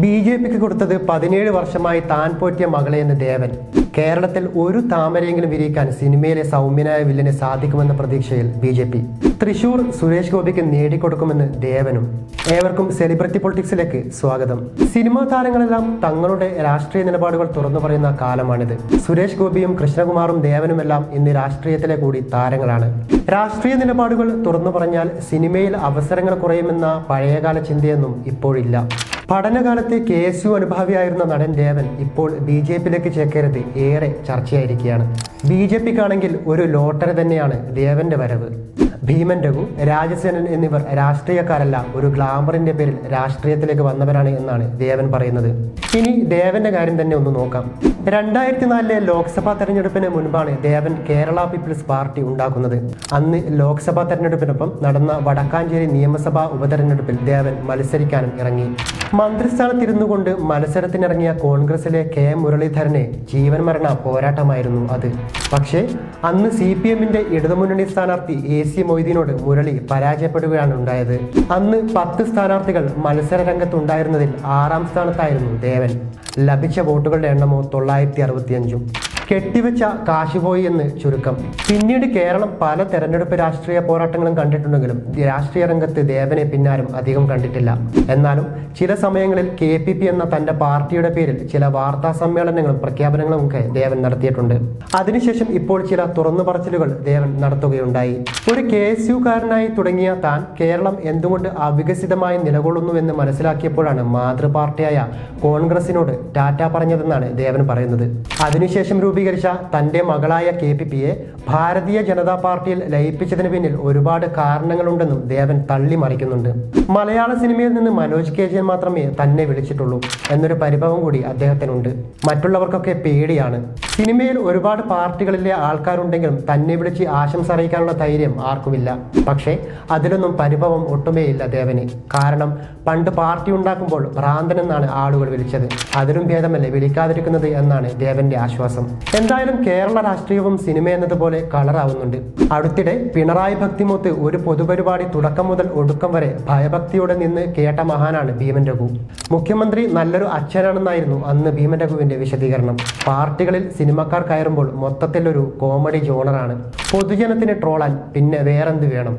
B J പിക്ക് കൊടുത്തത് പതിനേഴ് വർഷമായി താൻ പോറ്റിയ മകളെ ദേവൻ. കേരളത്തിൽ ഒരു താമരയെങ്കിലും വിരിയിക്കാൻ സിനിമയിലെ സൗമ്യനായ വില്ലനെ സാധിക്കുമെന്ന പ്രതീക്ഷയിൽ B J P. Thrissur Suresh ഗോപിക്ക് നേടിക്കൊടുക്കുമെന്ന് ദേവനും. ഏവർക്കും സെലിബ്രിറ്റി പൊളിറ്റിക്സിലേക്ക് സ്വാഗതം. സിനിമാ താരങ്ങളെല്ലാം തങ്ങളുടെ രാഷ്ട്രീയ നിലപാടുകൾ തുറന്നു പറയുന്ന കാലമാണിത്. സുരേഷ് ഗോപിയും കൃഷ്ണകുമാറും ദേവനുമെല്ലാം ഇന്ന് രാഷ്ട്രീയത്തിലെ കൂടി താരങ്ങളാണ്. രാഷ്ട്രീയ നിലപാടുകൾ തുറന്നു പറഞ്ഞാൽ സിനിമയിൽ അവസരങ്ങൾ കുറയുമെന്ന പഴയകാല ചിന്തയൊന്നും ഇപ്പോഴില്ല. പഠനകാലത്ത് കെ എസ് യു അനുഭാവിയായിരുന്ന നടൻ ദേവൻ ഇപ്പോൾ ബി ജെ പിയിലേക്ക് ചേക്കരുത് ഏറെ ചർച്ചയായിരിക്കുകയാണ്. ബി ജെ പിക്കാണെങ്കിൽ ഒരു ലോട്ടറി തന്നെയാണ് ദേവന്റെ വരവ്. ഭീമൻ രഘു രാജസേനൻ എന്നിവർ രാഷ്ട്രീയക്കാരല്ല. ഒരു ഗ്ലാമറിന്റെ പേരിൽ രാഷ്ട്രീയത്തിലേക്ക് വന്നവരാണ് എന്നാണ് ദേവൻ പറയുന്നത്. ഇനി ദേവന്റെ കാര്യം തന്നെ ഒന്ന് നോക്കാം. രണ്ടായിരത്തി നാലിലെ ലോക്സഭാ തെരഞ്ഞെടുപ്പിന് മുൻപാണ് ദേവൻ കേരള പീപ്പിൾസ് പാർട്ടി ഉണ്ടാക്കുന്നത്. അന്ന് ലോക്സഭാ തെരഞ്ഞെടുപ്പിനൊപ്പം നടന്ന വടക്കാഞ്ചേരി നിയമസഭാ ഉപതെരഞ്ഞെടുപ്പിൽ ദേവൻ മത്സരിക്കാനും ഇറങ്ങി. മന്ത്രിസ്ഥാനത്തിരുന്നു കൊണ്ട് മത്സരത്തിനിറങ്ങിയ കോൺഗ്രസിലെ കെ മുരളീധരനെ ജീവൻ മരണ പോരാട്ടമായിരുന്നു അത്. പക്ഷേ അന്ന് സി പി എമ്മിന്റെ ഇടതുമുന്നണി സ്ഥാനാർത്ഥി എ സി മൊയ്തീനോട് മുരളി പരാജയപ്പെടുകയാണ് ഉണ്ടായത്. അന്ന് പത്ത് സ്ഥാനാർത്ഥികൾ മത്സര രംഗത്തുണ്ടായിരുന്നതിൽ ആറാം സ്ഥാനത്തായിരുന്നു ദേവൻ. ലഭിച്ച വോട്ടുകളുടെ എണ്ണമോ തൊള്ളായിരത്തി അറുപത്തിയഞ്ചും. കെട്ടിവെച്ച കാശുപോയി എന്ന് ചുരുക്കം. പിന്നീട് കേരളം പല തെരഞ്ഞെടുപ്പ് രാഷ്ട്രീയ പോരാട്ടങ്ങളും കണ്ടിട്ടുണ്ടെങ്കിലും രാഷ്ട്രീയ രംഗത്ത് ദേവനെ പിന്നാരും അധികം കണ്ടിട്ടില്ല. എന്നാലും ചില സമയങ്ങളിൽ കെ പി പി എന്ന തന്റെ പാർട്ടിയുടെ പേരിൽ ചില വാർത്താ സമ്മേളനങ്ങളും പ്രഖ്യാപനങ്ങളും ഒക്കെ ദേവൻ നടത്തിയിട്ടുണ്ട്. അതിനുശേഷം ഇപ്പോൾ ചില തുറന്നു പറച്ചിലുകൾ ദേവൻ നടത്തുകയുണ്ടായി. ഒരു കെ എസ് യുക്കാരനായി തുടങ്ങിയ താൻ കേരളം എന്തുകൊണ്ട് അവികസിതമായി നിലകൊള്ളുന്നുവെന്ന് മനസ്സിലാക്കിയപ്പോഴാണ് മാതൃപാർട്ടിയായ കോൺഗ്രസിനോട് ടാറ്റ പറഞ്ഞതെന്നാണ് ദേവൻ പറയുന്നത്. അതിനുശേഷം രൂപീകരിച്ച തന്റെ മകളായ കെ പി പിയെ ഭാരതീയ ജനതാ പാർട്ടിയിൽ ലയിപ്പിച്ചതിന് പിന്നിൽ ഒരുപാട് കാരണങ്ങളുണ്ടെന്നും ദേവൻ തള്ളി മറിക്കുന്നുണ്ട് മലയാള സിനിമയിൽ നിന്ന് മനോജ് കെ ജയൻ മാത്രമേ തന്നെ വിളിച്ചിട്ടുള്ളൂ എന്നൊരു പരിഭവം കൂടി അദ്ദേഹത്തിനുണ്ട്. മറ്റുള്ളവർക്കൊക്കെ പേടിയാണ്. സിനിമയിൽ ഒരുപാട് പാർട്ടികളിലെ ആൾക്കാരുണ്ടെങ്കിലും തന്നെ വിളിച്ച് ആശംസ അറിയിക്കാനുള്ള ധൈര്യം ആർക്കുമില്ല. പക്ഷേ അതിലൊന്നും പരിഭവം ഒട്ടുമേയില്ല ദേവന്. കാരണം പണ്ട് പാർട്ടി ഉണ്ടാക്കുമ്പോൾ ഭ്രാന്തൻ എന്നാണ് ആളുകൾ വിളിച്ചത്. അതിലും ഭേദമല്ലേ വിളിക്കാതിരിക്കുന്നത് എന്നാണ് ദേവന്റെ ആശ്വാസം. എന്തായാലും കേരള രാഷ്ട്രീയവും സിനിമ എന്നതുപോലെ കളറാവുന്നുണ്ട്. അടുത്തിടെ പിണറായി ഭക്തിമൂത്ത് ഒരു പൊതുപരിപാടി തുടക്കം മുതൽ ഒടുക്കം വരെ ഭയഭക്തിയോടെ നിന്ന് കേട്ട മഹാനാണ് ഭീമൻ രഘു. മുഖ്യമന്ത്രി നല്ലൊരു അച്ഛനാണെന്നായിരുന്നു അന്ന് ഭീമൻ രഘുവിന്റെ വിശദീകരണം. പാർട്ടികളിൽ സിനിമക്കാർ കയറുമ്പോൾ മൊത്തത്തിലൊരു കോമഡി ജോണറാണ് പൊതുജനത്തിന് ട്രോളാൻ പിന്നെ വേറെന്ത് വേണം?